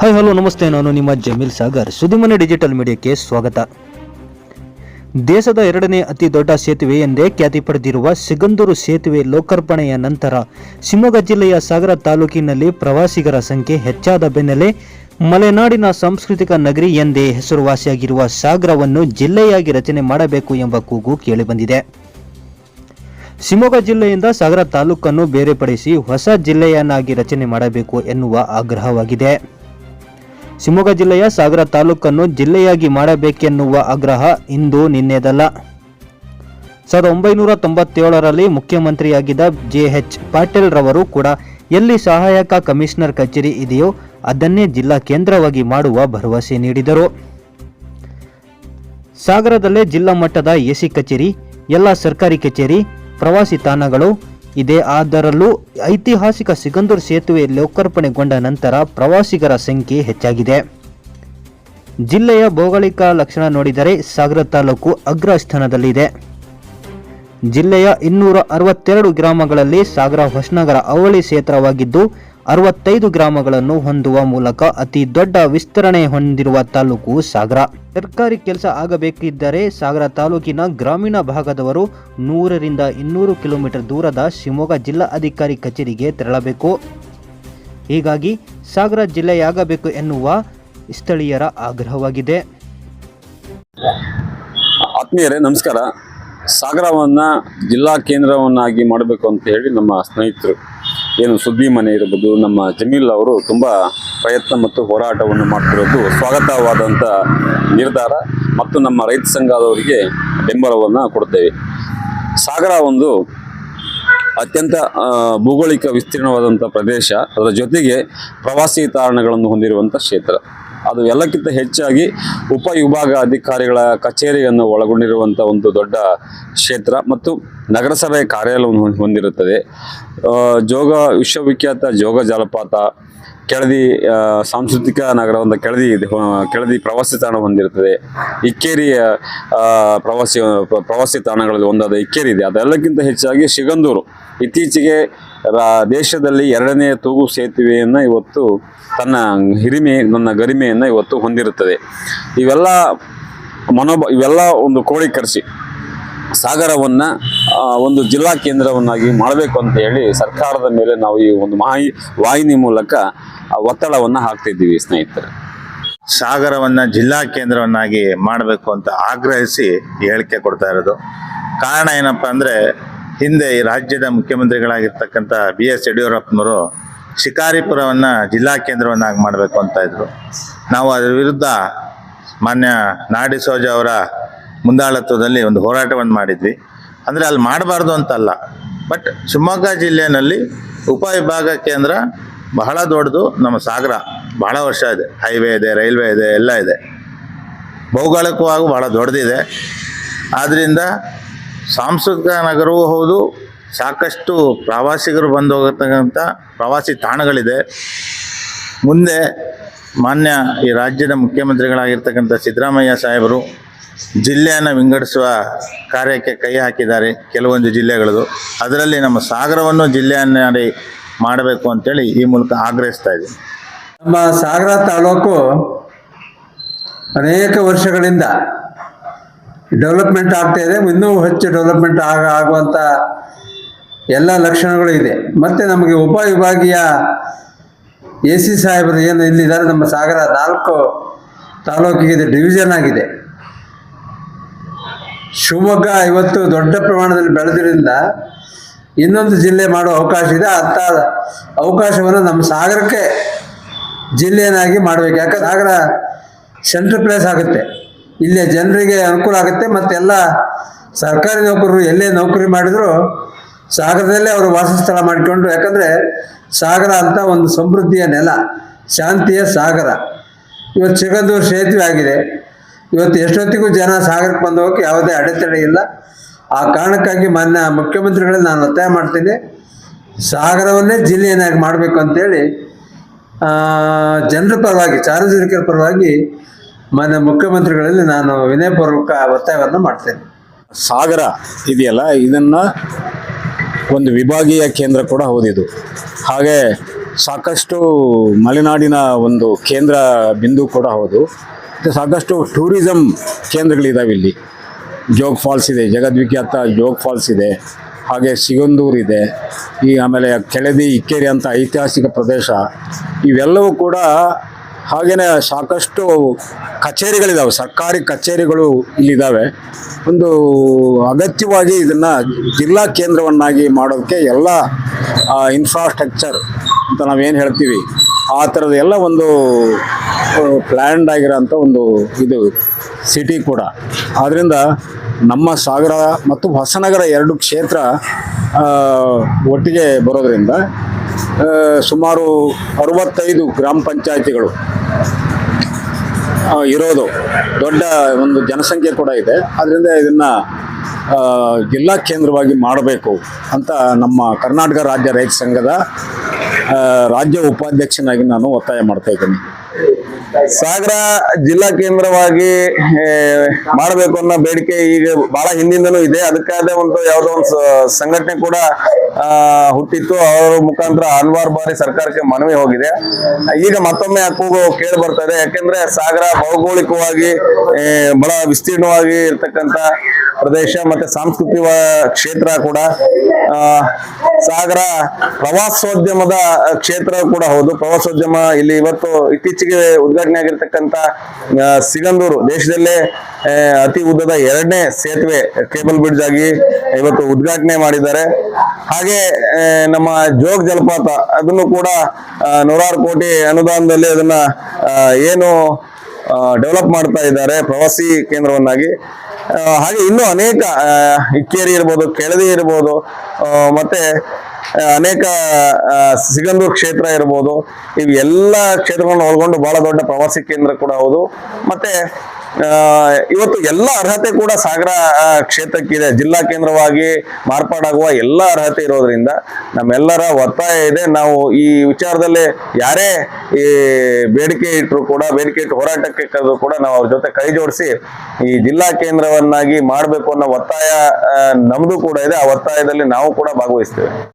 Hi hello, ನಮಸ್ತೆ. ನಾನು ನಿಮ್ಮ ಜಮೀಲ್ ಸಾಗರ್. ಸುದ್ದಿಮನೆ ಡಿಜಿಟಲ್ ಮೀಡಿಯಾಕ್ಕೆ ಸ್ವಾಗತ. ದೇಶದ ಎರಡನೇ ಅತಿ ದೊಡ್ಡ ಸೇತುವೆ ಎಂದೇ ಖ್ಯಾತಿ ಪಡೆದಿರುವ ಸಿಗಂದೂರು ಸೇತುವೆ ಲೋಕಾರ್ಪಣೆಯ ನಂತರ ಶಿವಮೊಗ್ಗ ಜಿಲ್ಲೆಯ ಸಾಗರ ತಾಲೂಕಿನಲ್ಲಿ ಪ್ರವಾಸಿಗರ ಸಂಖ್ಯೆ ಹೆಚ್ಚಾದ ಬೆನ್ನಲ್ಲೇ ಮಲೆನಾಡಿನ ಸಾಂಸ್ಕೃತಿಕ ನಗರಿ ಎಂದೇ ಹೆಸರುವಾಸಿಯಾಗಿರುವ ಸಾಗರವನ್ನು ಜಿಲ್ಲೆಯಾಗಿ ರಚನೆ ಮಾಡಬೇಕು ಎಂಬ ಕೂಗು ಕೇಳಿಬಂದಿದೆ. ಶಿವಮೊಗ್ಗ ಜಿಲ್ಲೆಯಿಂದ ಸಾಗರ ತಾಲೂಕನ್ನು ಬೇರೆಪಡಿಸಿ ಹೊಸ ಜಿಲ್ಲೆಯನ್ನಾಗಿ ರಚನೆ ಮಾಡಬೇಕು ಎನ್ನುವ ಆಗ್ರಹವಾಗಿದೆ. ಶಿವಮೊಗ್ಗ ಜಿಲ್ಲೆಯ ಸಾಗರ ತಾಲೂಕನ್ನು ಜಿಲ್ಲೆಯಾಗಿ ಮಾಡಬೇಕೆನ್ನುವ ಆಗ್ರಹ ಇಂದು ನಿನ್ನೆದಲ್ಲ. ಸಾವಿರದ ಒಂಬೈನೂರ ತೊಂಬತ್ತೇಳರಲ್ಲಿ ಮುಖ್ಯಮಂತ್ರಿಯಾಗಿದ್ದ ಜೆ ಎಚ್ ಪಾಟೀಲ್ ರವರು ಕೂಡ ಎಲ್ಲಿ ಸಹಾಯಕ ಕಮಿಷನರ್ ಕಚೇರಿ ಇದೆಯೋ ಅದನ್ನೇ ಜಿಲ್ಲಾ ಕೇಂದ್ರವಾಗಿ ಮಾಡುವ ಭರವಸೆ ನೀಡಿದರು. ಸಾಗರದಲ್ಲೇ ಜಿಲ್ಲಾ ಮಟ್ಟದ ಎಸಿ ಕಚೇರಿ, ಎಲ್ಲ ಸರ್ಕಾರಿ ಕಚೇರಿ, ಪ್ರವಾಸಿ ತಾಣಗಳು ಇದೆ. ಅದರಲ್ಲೂ ಐತಿಹಾಸಿಕ ಸಿಗಂದೂರು ಸೇತುವೆ ಲೋಕಾರ್ಪಣೆಗೊಂಡ ನಂತರ ಪ್ರವಾಸಿಗರ ಸಂಖ್ಯೆ ಹೆಚ್ಚಾಗಿದೆ. ಜಿಲ್ಲೆಯ ಭೌಗೋಳಿಕ ಲಕ್ಷಣ ನೋಡಿದರೆ ಸಾಗರ ತಾಲೂಕು ಅಗ್ರ ಸ್ಥಾನದಲ್ಲಿದೆ ಜಿಲ್ಲೆಯ ಇನ್ನೂರ ಅರವತ್ತೆರಡು ಗ್ರಾಮಗಳಲ್ಲಿ ಸಾಗರ ಹೊಸನಗರ ಅವಳಿ ಕ್ಷೇತ್ರವಾಗಿದ್ದು ಅರವತ್ತೈದು ಗ್ರಾಮಗಳನ್ನು ಹೊಂದುವ ಮೂಲಕ ಅತಿ ದೊಡ್ಡ ವಿಸ್ತರಣೆ ಹೊಂದಿರುವ ತಾಲೂಕು ಸಾಗರ. ಸರ್ಕಾರಿ ಕೆಲಸ ಆಗಬೇಕಿದ್ದರೆ ಸಾಗರ ತಾಲೂಕಿನ ಗ್ರಾಮೀಣ ಭಾಗದವರು ನೂರರಿಂದ ಇನ್ನೂರು ಕಿಲೋಮೀಟರ್ ದೂರದ ಶಿವಮೊಗ್ಗ ಜಿಲ್ಲಾಧಿಕಾರಿ ಕಚೇರಿಗೆ ತೆರಳಬೇಕು. ಹೀಗಾಗಿ ಸಾಗರ ಜಿಲ್ಲೆಯಾಗಬೇಕು ಎನ್ನುವ ಸ್ಥಳೀಯರ ಆಗ್ರಹವಾಗಿದೆ. ಆತ್ಮೀಯರೇ, ನಮಸ್ಕಾರ. ಸಾಗರವನ್ನು ಜಿಲ್ಲಾ ಕೇಂದ್ರವನ್ನಾಗಿ ಮಾಡಬೇಕು ಅಂತ ಹೇಳಿ ನಮ್ಮ ಸ್ನೇಹಿತರು ಏನು ಸುದ್ದಿ ಮನೆ ಇರ್ಬೋದು, ನಮ್ಮ ಜಮೀಲ್ ಅವರು ತುಂಬ ಪ್ರಯತ್ನ ಮತ್ತು ಹೋರಾಟವನ್ನು ಮಾಡ್ತಿರೋದು ಸ್ವಾಗತವಾದಂಥ ನಿರ್ಧಾರ ಮತ್ತು ನಮ್ಮ ರೈತ ಸಂಘದವರಿಗೆ ಬೆಂಬಲವನ್ನು ಕೊಡ್ತೇವೆ. ಸಾಗರ ಒಂದು ಅತ್ಯಂತ ಭೌಗೋಳಿಕ ವಿಸ್ತೀರ್ಣವಾದಂಥ ಪ್ರದೇಶ. ಅದರ ಜೊತೆಗೆ ಪ್ರವಾಸಿ ತಾಣಗಳನ್ನು ಹೊಂದಿರುವಂಥ ಕ್ಷೇತ್ರ. ಅದು ಎಲ್ಲಕ್ಕಿಂತ ಹೆಚ್ಚಾಗಿ ಉಪವಿಭಾಗ ಅಧಿಕಾರಿಗಳ ಕಚೇರಿಯನ್ನು ಒಳಗೊಂಡಿರುವಂಥ ಒಂದು ದೊಡ್ಡ ಕ್ಷೇತ್ರ ಮತ್ತು ನಗರಸಭೆ ಕಾರ್ಯಾಲಯವನ್ನು ಹೊಂದ್- ಹೊಂದಿರುತ್ತದೆ ಜೋಗ ವಿಶ್ವವಿಖ್ಯಾತ ಜೋಗ ಜಲಪಾತ ಕೆಳದಿ ಸಾಂಸ್ಕೃತಿಕ ನಗರವಾದ ಕೆಳದಿ ಕೆಳದಿ ಪ್ರವಾಸಿ ತಾಣ ಹೊಂದಿರುತ್ತದೆ. ಇಕ್ಕೇರಿಯ ಪ್ರವಾಸಿ ಪ್ರವಾಸಿ ತಾಣಗಳಲ್ಲಿ ಒಂದಾದ ಇಕ್ಕೇರಿ ಇದೆ. ಅದೆಲ್ಲಕ್ಕಿಂತ ಹೆಚ್ಚಾಗಿ ಸಿಗಂದೂರು ಇತ್ತೀಚೆಗೆ ದೇಶದಲ್ಲಿ ಎರಡನೇ ತೂಗು ಸೇತುವೆಯನ್ನು ಇವತ್ತು ತನ್ನ ಹಿರಿಮೆ, ನನ್ನ ಗರಿಮೆಯನ್ನು ಇವತ್ತು ಹೊಂದಿರುತ್ತದೆ. ಇವೆಲ್ಲ ಮನೋಭ ಇವೆಲ್ಲ ಒಂದು ಕ್ರೋಢೀಕರಿಸಿ ಸಾಗರವನ್ನ ಒಂದು ಜಿಲ್ಲಾ ಕೇಂದ್ರವನ್ನಾಗಿ ಮಾಡಬೇಕು ಅಂತ ಹೇಳಿ ಸರ್ಕಾರದ ಮೇಲೆ ನಾವು ಈ ಒಂದು ಮಾಹಿ, ವಾಹಿನಿ ಮೂಲಕ ಒತ್ತಡವನ್ನ ಹಾಕ್ತಿದ್ದೀವಿ ಸ್ನೇಹಿತರೆ. ಸಾಗರವನ್ನು ಜಿಲ್ಲಾ ಕೇಂದ್ರವನ್ನಾಗಿ ಮಾಡಬೇಕು ಅಂತ ಆಗ್ರಹಿಸಿ ಹೇಳಿಕೆ ಕೊಡ್ತಾ ಇರೋದು. ಕಾರಣ ಏನಪ್ಪ ಅಂದರೆ, ಹಿಂದೆ ಈ ರಾಜ್ಯದ ಮುಖ್ಯಮಂತ್ರಿಗಳಾಗಿರ್ತಕ್ಕಂಥ ಬಿ ಎಸ್ ಯಡಿಯೂರಪ್ಪನವರು ಶಿಕಾರಿಪುರವನ್ನು ಜಿಲ್ಲಾ ಕೇಂದ್ರವನ್ನಾಗಿ ಮಾಡಬೇಕು ಅಂತ ಇದ್ರು. ನಾವು ಅದರ ವಿರುದ್ಧ ಮಾನ್ಯ ನಾಡಿಸೋಜ ಅವರ ಮುಂದಾಳತ್ವದಲ್ಲಿ ಒಂದು ಹೋರಾಟವನ್ನು ಮಾಡಿದ್ವಿ. ಅಂದರೆ ಅಲ್ಲಿ ಮಾಡಬಾರ್ದು ಅಂತಲ್ಲ. ಬಟ್ ಶಿವಮೊಗ್ಗ ಜಿಲ್ಲೆಯಲ್ಲಿ ಉಪವಿಭಾಗ ಕೇಂದ್ರ ಬಹಳ ದೊಡ್ಡದು. ನಮ್ಮ ಸಾಗರ ಬಹಳ ವರ್ಷ ಇದೆ. ಹೈವೇ ಇದೆ, ರೈಲ್ವೆ ಇದೆ, ಎಲ್ಲ ಇದೆ. ಭೌಗೋಳಿಕವಾಗಿ ಬಹಳ ದೊಡ್ಡದಿದೆ. ಆದ್ದರಿಂದ ಸಾಂಸ್ಕೃತಿಕ ನಗರವೂ ಹೌದು, ಸಾಕಷ್ಟು ಪ್ರವಾಸಿಗರು ಬಂದು ಹೋಗತಕ್ಕಂಥ ಪ್ರವಾಸಿ ತಾಣಗಳಿದೆ. ಮುಂದೆ ಮಾನ್ಯ ಈ ರಾಜ್ಯದ ಮುಖ್ಯಮಂತ್ರಿಗಳಾಗಿರ್ತಕ್ಕಂಥ ಸಿದ್ದರಾಮಯ್ಯ ಸಾಹೇಬರು ಜಿಲ್ಲೆಯನ್ನು ವಿಂಗಡಿಸುವ ಕಾರ್ಯಕ್ಕೆ ಕೈ ಹಾಕಿದ್ದಾರೆ ಕೆಲವೊಂದು ಜಿಲ್ಲೆಗಳದು. ಅದರಲ್ಲಿ ನಮ್ಮ ಸಾಗರವನ್ನು ಜಿಲ್ಲೆಯನ್ನಾಡಿ ಮಾಡಬೇಕು ಅಂತೇಳಿ ಈ ಮೂಲಕ ಆಗ್ರಹಿಸ್ತಾ ಇದ್ದೀನಿ. ನಮ್ಮ ಸಾಗರ ತಾಲೂಕು ಅನೇಕ ವರ್ಷಗಳಿಂದ ಡೆವಲಪ್ಮೆಂಟ್ ಆಗ್ತಾ ಇದೆ. ಇನ್ನೂ ಹೆಚ್ಚು ಡೆವಲಪ್ಮೆಂಟ್ ಆಗ ಆಗುವಂಥ ಎಲ್ಲ ಲಕ್ಷಣಗಳು ಇದೆ. ಮತ್ತು ನಮಗೆ ಉಪವಿಭಾಗೀಯ ಎ ಸಿ ಸಾಹೇಬರು ಏನು ಇಲ್ಲಿದ್ದಾರೆ, ನಮ್ಮ ಸಾಗರ ನಾಲ್ಕು ತಾಲೂಕಿಗೆ ಡಿವಿಷನ್ ಆಗಿದೆ. ಶಿವಮೊಗ್ಗ ಇವತ್ತು ದೊಡ್ಡ ಪ್ರಮಾಣದಲ್ಲಿ ಬೆಳೆದ್ರಿಂದ ಇನ್ನೊಂದು ಜಿಲ್ಲೆ ಮಾಡೋ ಅವಕಾಶ ಇದೆ. ಅಂಥ ಅವಕಾಶವನ್ನು ನಮ್ಮ ಸಾಗರಕ್ಕೆ ಜಿಲ್ಲೆಯನ್ನಾಗಿ ಮಾಡಬೇಕು. ಯಾಕಂದ್ರೆ ಸಾಗರ ಸೆಂಟ್ರಲ್ ಪ್ಲೇಸ್ ಆಗುತ್ತೆ. ಇಲ್ಲಿ ಜನರಿಗೆ ಅನುಕೂಲ ಆಗುತ್ತೆ. ಮತ್ತೆಲ್ಲ ಸರ್ಕಾರಿ ನೌಕರರು ಎಲ್ಲೇ ನೌಕರಿ ಮಾಡಿದರೂ ಸಾಗರದಲ್ಲೇ ಅವರು ವಾಸಸ್ಥಳ ಮಾಡಿಕೊಂಡ್ರು ಯಾಕಂದರೆ ಸಾಗರ ಅಂತ ಒಂದು ಸಮೃದ್ಧಿಯ ನೆಲ, ಶಾಂತಿಯ ಸಾಗರ. ಇವತ್ತು ಚಿಗಂದೂರು ಸೇತುವೆ ಆಗಿದೆ. ಇವತ್ತು ಎಷ್ಟೊತ್ತಿಗೂ ಜನ ಸಾಗರಕ್ಕೆ ಬಂದು ಹೋಗಕ್ಕೆ ಯಾವುದೇ ಅಡೆತಡೆ ಇಲ್ಲ. ಆ ಕಾರಣಕ್ಕಾಗಿ ಮಾನ್ಯ ಮುಖ್ಯಮಂತ್ರಿಗಳಲ್ಲಿ ನಾನು ಒತ್ತಾಯ ಮಾಡ್ತೀನಿ. ಸಾಗರವನ್ನೇ ಜಿಲ್ಲೆಯನ್ನಾಗಿ ಮಾಡಬೇಕು ಅಂತೇಳಿ ಜನರ ಪರವಾಗಿ, ಸಾರ್ವಜನಿಕರ ಪರವಾಗಿ ಮಾನ್ಯ ಮುಖ್ಯಮಂತ್ರಿಗಳಲ್ಲಿ ನಾನು ವಿನಯಪೂರ್ವಕ ಒತ್ತಾಯವನ್ನು ಮಾಡ್ತೇನೆ. ಸಾಗರ ಇದೆಯಲ್ಲ, ಇದನ್ನ ಒಂದು ವಿಭಾಗೀಯ ಕೇಂದ್ರ ಕೂಡ ಹೌದಿದು. ಹಾಗೆ ಸಾಕಷ್ಟು ಮಲೆನಾಡಿನ ಒಂದು ಕೇಂದ್ರ ಬಿಂದು ಕೂಡ ಹೌದು. ಸಾಕಷ್ಟು ಟೂರಿಸಮ್ ಕೇಂದ್ರಗಳಿದ್ದಾವೆ ಇಲ್ಲಿ. ಜೋಗ್ ಫಾಲ್ಸ್ ಇದೆ, ಜಗದ್ವಿಖ್ಯಾತ ಜೋಗ್ ಫಾಲ್ಸ್ ಇದೆ, ಹಾಗೆ ಸಿಗಂದೂರು ಇದೆ, ಈ ಆಮೇಲೆ ಕೆಳದಿ ಇಕ್ಕೇರಿ ಅಂತ ಐತಿಹಾಸಿಕ ಪ್ರದೇಶ. ಇವೆಲ್ಲವೂ ಕೂಡ ಹಾಗೆಯೇ ಸಾಕಷ್ಟು ಕಚೇರಿಗಳಿದ್ದಾವೆ ಸರ್ಕಾರಿ ಕಚೇರಿಗಳು ಇಲ್ಲಿದ್ದಾವೆ ಒಂದು ಅಗತ್ಯವಾಗಿ ಇದನ್ನು ಜಿಲ್ಲಾ ಕೇಂದ್ರವನ್ನಾಗಿ ಮಾಡೋಕ್ಕೆ ಎಲ್ಲ ಇನ್ಫ್ರಾಸ್ಟ್ರಕ್ಚರ್ ಅಂತ ನಾವೇನು ಹೇಳ್ತೀವಿ ಆ ಥರದ ಎಲ್ಲ ಒಂದು ಪ್ಲ್ಯಾಂಡ್ ಆಗಿರೋಂಥ ಒಂದು ಇದು ಸಿಟಿ ಕೂಡ. ಆದ್ದರಿಂದ ನಮ್ಮ ಸಾಗರ ಮತ್ತು ಹೊಸನಗರ ಎರಡು ಕ್ಷೇತ್ರ ಒಟ್ಟಿಗೆ ಬರೋದರಿಂದ ಸುಮಾರು ಅರವತ್ತೈದು ಗ್ರಾಮ ಪಂಚಾಯತಿಗಳು ಇರೋದು. ದೊಡ್ಡ ಒಂದು ಜನಸಂಖ್ಯೆ ಕೂಡ ಇದೆ. ಆದ್ದರಿಂದ ಇದನ್ನ ಜಿಲ್ಲಾ ಕೇಂದ್ರವಾಗಿ ಮಾಡಬೇಕು ಅಂತ ನಮ್ಮ ಕರ್ನಾಟಕ ರಾಜ್ಯ ರೈತ ಸಂಘದ ರಾಜ್ಯ ಉಪಾಧ್ಯಕ್ಷನಾಗಿ ನಾನು ಒತ್ತಾಯ ಮಾಡ್ತಾ ಇದ್ದೀನಿ. ಸಾಗರ ಜಿಲ್ಲಾ ಕೇಂದ್ರವಾಗಿ ಮಾಡಬೇಕು ಅನ್ನೋ ಬೇಡಿಕೆ ಈಗ ಬಹಳ ಹಿಂದಿಂದನೂ ಇದೆ. ಅದಕ್ಕಾದ ಒಂದು ಯಾವುದೋ ಒಂದು ಸಂಘಟನೆ ಕೂಡ ಹುಟ್ಟಿತ್ತು. ಅವರ ಮುಖಾಂತರ ಹಲವಾರು ಬಾರಿ ಸರ್ಕಾರಕ್ಕೆ ಮನವಿ ಹೋಗಿದೆ. ಈಗ ಮತ್ತೊಮ್ಮೆ ಕೂಗು ಕೇಳಿ ಬರ್ತಾ ಇದೆ. ಯಾಕೆಂದ್ರೆ ಸಾಗರ ಭೌಗೋಳಿಕವಾಗಿ ಬಹಳ ವಿಸ್ತೀರ್ಣವಾಗಿ ಇರ್ತಕ್ಕಂಥ ಪ್ರದೇಶ ಮತ್ತೆ ಸಾಂಸ್ಕೃತಿಕ ಕ್ಷೇತ್ರ ಕೂಡ ಸಾಗರ ಪ್ರವಾಸೋದ್ಯಮದ ಕ್ಷೇತ್ರ ಕೂಡ ಹೌದು. ಪ್ರವಾಸೋದ್ಯಮ ಇಲ್ಲಿ ಇವತ್ತು ಇತ್ತೀಚೆಗೆ ಉದ್ಘಾಟನೆ ಆಗಿರ್ತಕ್ಕಂಥ ಸಿಗಂದೂರು ದೇಶದಲ್ಲೇ ಅತಿ ಉದ್ದದ ಎರಡನೇ ಸೇತುವೆ ಕೇಬಲ್ ಬ್ರಿಡ್ಜ್ ಆಗಿ ಇವತ್ತು ಉದ್ಘಾಟನೆ ಮಾಡಿದ್ದಾರೆ. ಹಾಗೆ ನಮ್ಮ ಜೋಗ್ ಜಲಪಾತ ಅದನ್ನು ಕೂಡ ನೂರಾರು ಕೋಟಿ ಅನುದಾನದಲ್ಲಿ ಅದನ್ನ ಏನು ಡೆವಲಪ್ ಮಾಡ್ತಾ ಇದ್ದಾರೆ ಪ್ರವಾಸಿ ಕೇಂದ್ರವನ್ನಾಗಿ. ಹಾಗೆ ಇನ್ನೂ ಅನೇಕ ಇಕ್ಕೇರಿ ಇರ್ಬೋದು, ಕೆಳದಿ ಇರ್ಬೋದು ಮತ್ತೆ ಅನೇಕ ಸಿಗಂದೂರು ಕ್ಷೇತ್ರ ಇರ್ಬೋದು. ಇವು ಎಲ್ಲ ಕ್ಷೇತ್ರಗಳನ್ನು ಒಳಗೊಂಡು ಬಹಳ ದೊಡ್ಡ ಪ್ರವಾಸಿ ಕೇಂದ್ರ ಕೂಡ ಹೌದು. ಮತ್ತೆ ಇವತ್ತು ಎಲ್ಲ ಅರ್ಹತೆ ಕೂಡ ಸಾಗರ ಕ್ಷೇತ್ರಕ್ಕಿದೆ. ಜಿಲ್ಲಾ ಕೇಂದ್ರವಾಗಿ ಮಾರ್ಪಾಡಾಗುವ ಎಲ್ಲ ಅರ್ಹತೆ ಇರೋದ್ರಿಂದ ನಮ್ಮೆಲ್ಲರ ಒತ್ತಾಯ ಇದೆ. ನಾವು ಈ ವಿಚಾರದಲ್ಲಿ ಯಾರೇ ಈ ಬೇಡಿಕೆ ಇಟ್ಟರು ಕೂಡ, ಬೇಡಿಕೆ ಇಟ್ಟು ಹೋರಾಟಕ್ಕೆ ಕರೆದು ಕೂಡ ನಾವು ಅವ್ರ ಜೊತೆ ಕೈ ಜೋಡಿಸಿ ಈ ಜಿಲ್ಲಾ ಕೇಂದ್ರವನ್ನಾಗಿ ಮಾಡಬೇಕು ಅನ್ನೋ ಒತ್ತಾಯ ನಮ್ದು ಕೂಡ ಇದೆ. ಆ ಒತ್ತಾಯದಲ್ಲಿ ನಾವು ಕೂಡ ಭಾಗವಹಿಸ್ತೇವೆ.